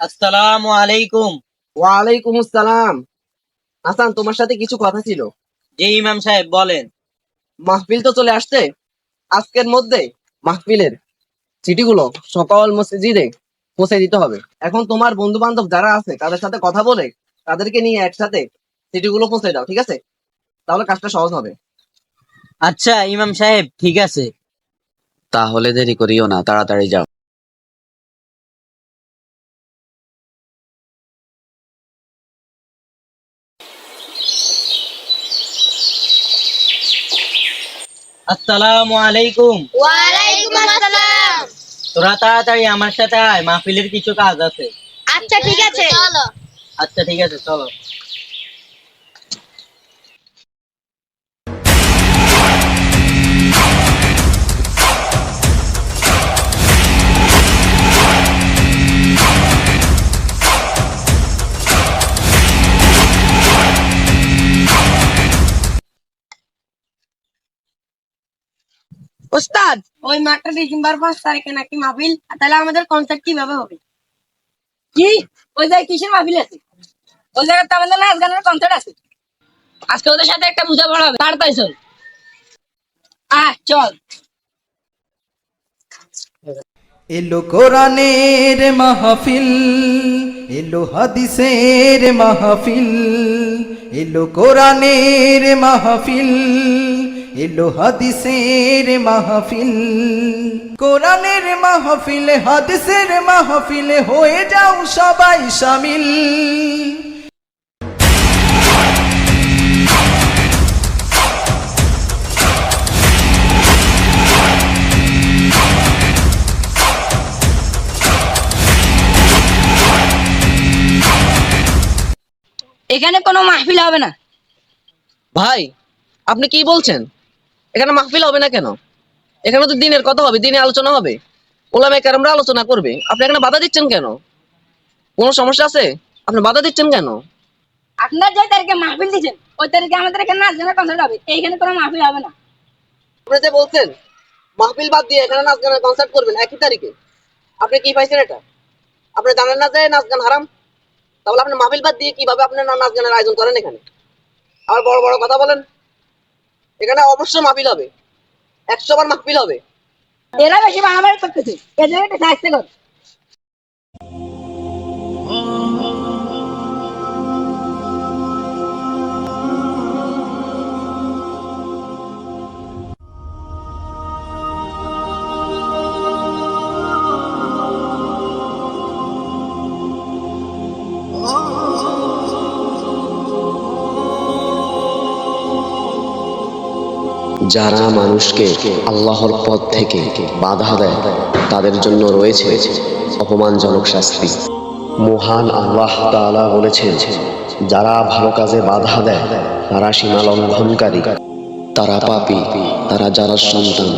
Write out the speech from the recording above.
আসসালামু আলাইকুম। ওয়ালাইকুম আসসালাম। হাসান তোমার সাথে কিছু কথা ছিল? জি ইমাম সাহেব বলেন। মাহফিল তো চলে আসছে। আজকের মধ্যে মাহফিলের চিঠিগুলো সকল মসজিদে পৌঁছে দিতে হবে। এখন তোমার বন্ধু বান্ধব যারা আছে তাদের সাথে কথা বলে তাদেরকে নিয়ে একসাথে চিঠিগুলো পৌঁছে দাও ঠিক আছে? তাহলে কাজটা সহজ হবে। আচ্ছা ইমাম সাহেব ঠিক আছে। তাহলে দেরি করিও না তাড়াতাড়ি যাও। আসসালামু আলাইকুম। ওয়ালাইকুম আসসালাম। তোরা তাড়াতাড়ি আমার সাথে আয় মাহফিলের কিছু কাজ আছে। আচ্ছা ঠিক আছে। চলো। আচ্ছা ঠিক আছে চলো। ওস্তাদ? ওই মাঠটা ডিসেম্বর পাঁচ তারিখে নাকি মাহফিল তাহলে আমাদের কনসার্ট কীভাবে হবে? কি? ওই জায়গায় কিসের মাহফিল আছে? ওই জায়গায় তো আমাদের নাচ গানের কনসার্ট আছে। আজকে ওদের সাথে একটা বোঝাপড়া হবে তাড়াতাড়ি চল। আহ চল। এলো কোরআনের মাহফিল এলো হাদিসের মাহফিল এলো কোরআনের মাহফিল এলো হাদিসের মাহফিল। কোরআনের মাহফিল হাদিসের মাহফিল হয়ে যাও সবাই সামিল। এখানে কোনো মাহফিল হবে না। ভাই আপনি কি বলছেন? এখানে মাহফিল হবে না কেন? এখানে তো দিনের কথা হবে দিনে আলোচনা হবে। ওলামে কারামরা আলোচনা করবে। আপনি এখানে বাধা দিচ্ছেন কেন? কোনো সমস্যা আছে? আপনি বাধা দিচ্ছেন কেন? আপনার যে তারিখে মাহফিল দিচ্ছেন ওই তারিখে আমাদের এখানে নাচ গানের কনসার্ট হবে। এইখানে কোনো মাহফিল হবে না। আপনি যে বলছেন মাহফিল বাদ দিয়ে এখানে নাচ গানের কনসার্ট করবেন একই তারিখে। আপনি কি পাইছেন এটা? আপনি জানেন না যে নাচ গান হারাম? তাহলে আপনি মাহফিল বাদ দিয়ে কীভাবে আপনি নাচ গানের আয়োজন করেন এখানে? আর বড় বড় কথা বলেন। এখানে অবশ্যই মাহফিল হবে। একশো বার মাহফিল হবে। এরা বেশি মারামারি করতেছে। এদের সাহায্য কর। যারা মানুষকে আল্লাহর পথ থেকে বাধা দেয়, তাদের জন্য রয়েছে অপমানজনক শাস্তি। মহান আল্লাহ তালা বলেছেন, যারা ভালো কাজে বাধা দেয়, তারা সীমা লঙ্ঘনকারী। তারা পাপি, তারা যারা সন্তান।